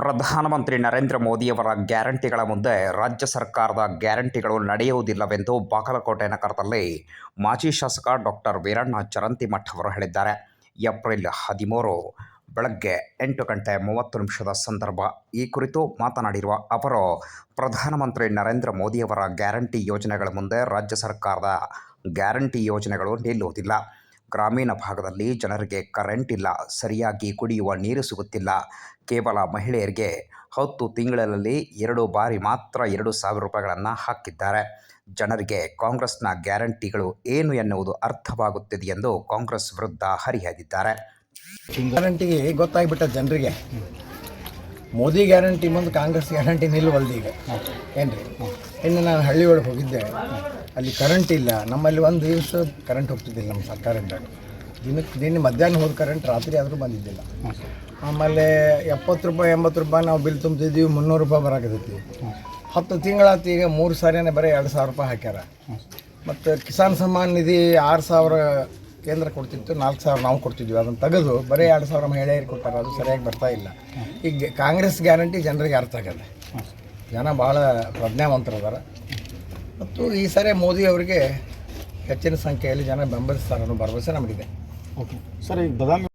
ಪ್ರಧಾನಮಂತ್ರಿ ನರೇಂದ್ರ ಮೋದಿಯವರ ಗ್ಯಾರಂಟಿಗಳ ಮುಂದೆ ರಾಜ್ಯ ಸರ್ಕಾರದ ಗ್ಯಾರಂಟಿಗಳು ನಡೆಯುವುದಿಲ್ಲವೆಂದು ಬಾಗಲಕೋಟೆ ನಗರದಲ್ಲಿ ಮಾಜಿ ಶಾಸಕ ಡಾಕ್ಟರ್ ವೀರಣ್ಣ ಚರಂತಿಮಠ್ ಅವರು ಹೇಳಿದ್ದಾರೆ. ಏಪ್ರಿಲ್ ಹದಿಮೂರು ಬೆಳಗ್ಗೆ ಎಂಟು ಗಂಟೆ ಮೂವತ್ತು ನಿಮಿಷದ ಸಂದರ್ಭ. ಈ ಕುರಿತು ಮಾತನಾಡಿರುವ ಅವರು, ಪ್ರಧಾನಮಂತ್ರಿ ನರೇಂದ್ರ ಮೋದಿಯವರ ಗ್ಯಾರಂಟಿ ಯೋಜನೆಗಳ ಮುಂದೆ ರಾಜ್ಯ ಸರ್ಕಾರದ ಗ್ಯಾರಂಟಿ ಯೋಜನೆಗಳು ನಿಲ್ಲುವುದಿಲ್ಲ. ಗ್ರಾಮೀಣ ಭಾಗದಲ್ಲಿ ಜನರಿಗೆ ಕರೆಂಟ್ ಇಲ್ಲ, ಸರಿಯಾಗಿ ಕುಡಿಯುವ ನೀರು ಸಿಗುತ್ತಿಲ್ಲ. ಕೇವಲ ಮಹಿಳೆಯರಿಗೆ ಹತ್ತು ತಿಂಗಳಲ್ಲಿ ಎರಡು ಬಾರಿ ಮಾತ್ರ ಎರಡು ಸಾವಿರ ರೂಪಾಯಿಗಳನ್ನು ಹಾಕಿದ್ದಾರೆ. ಜನರಿಗೆ ಕಾಂಗ್ರೆಸ್ನ ಗ್ಯಾರಂಟಿಗಳು ಏನು ಎನ್ನುವುದು ಅರ್ಥವಾಗುತ್ತಿದೆ ಎಂದು ಕಾಂಗ್ರೆಸ್ ವಿರುದ್ಧ ಹರಿಹಾಯ್ದಿದ್ದಾರೆ. ಗ್ಯಾರಂಟಿಗೆ ಗೊತ್ತಾಗ್ಬಿಟ್ಟ ಜನರಿಗೆ. ಮೋದಿ ಗ್ಯಾರಂಟಿ ಮುಂದೆ ಕಾಂಗ್ರೆಸ್ ಗ್ಯಾರಂಟಿ ನಿಲ್ಲುವಲ್ದು ಈಗ. ಏನ್ರಿ? ಇನ್ನು ನಾನು ಹಳ್ಳಿ ಒಳಗೆ ಹೋಗಿದ್ದೆ. ಅಲ್ಲಿ ಕರೆಂಟ್ ಇಲ್ಲ. ನಮ್ಮಲ್ಲಿ ಒಂದು ದಿವಸ ಕರೆಂಟ್ ಹೋಗ್ತಿದ್ದಿಲ್ಲ ನಮ್ಮ ಸರ್ಕಾರದಿಂದ. ದಿನಕ್ಕೆ ದಿನ ಮಧ್ಯಾಹ್ನ ಹೋದ ಕರೆಂಟ್ ರಾತ್ರಿ ಆದರೂ ಬಂದಿದ್ದಿಲ್ಲ. ಆಮೇಲೆ ಎಪ್ಪತ್ತು ರೂಪಾಯಿ, ಎಂಬತ್ತು ರೂಪಾಯಿ ನಾವು ಬಿಲ್ ತುಂಬ್ತಿದ್ದೀವಿ, ಮುನ್ನೂರು ರೂಪಾಯಿ ಬರಾಕತ್ತೈತಿ. ಹತ್ತು ತಿಂಗಳಾತು ಈಗ ಮೂರು ಸಾರಿನೇ ಬರೀ ಎರಡು ಸಾವಿರ ರೂಪಾಯಿ ಹಾಕ್ಯಾರ. ಮತ್ತು ಕಿಸಾನ್ ಸಮ್ಮಾನ್ ನಿಧಿ ಆರು ಸಾವಿರ ಕೇಂದ್ರ ಕೊಡ್ತಿತ್ತು, ನಾಲ್ಕು ಸಾವಿರ ನಾವು ಕೊಡ್ತಿದ್ವಿ. ಅದನ್ನು ತೆಗೆದು ಬರೀ ಎರಡು ಸಾವಿರ ಮಹಿಳೆಯರಿಗೆ ಕೊಟ್ಟಾರ, ಅದು ಸರಿಯಾಗಿ ಬರ್ತಾ ಇಲ್ಲ. ಈಗ ಕಾಂಗ್ರೆಸ್ ಗ್ಯಾರಂಟಿ ಜನರಿಗೆ ಅರ್ಥ ಆಗಲ್ಲ. ಜನ ಭಾಳ ಪ್ರಜ್ಞಾವಂತರದಾರ. ಮತ್ತು ಈ ಸಾರಿ ಮೋದಿ ಅವರಿಗೆ ಹೆಚ್ಚಿನ ಸಂಖ್ಯೆಯಲ್ಲಿ ಜನ ಬೆಂಬಲಿಸ್ತಾರೆ ಅನ್ನೋ ಭರವಸೆ ನಮಗಿದೆ. ಓಕೆ ಸರ್ ಈಗ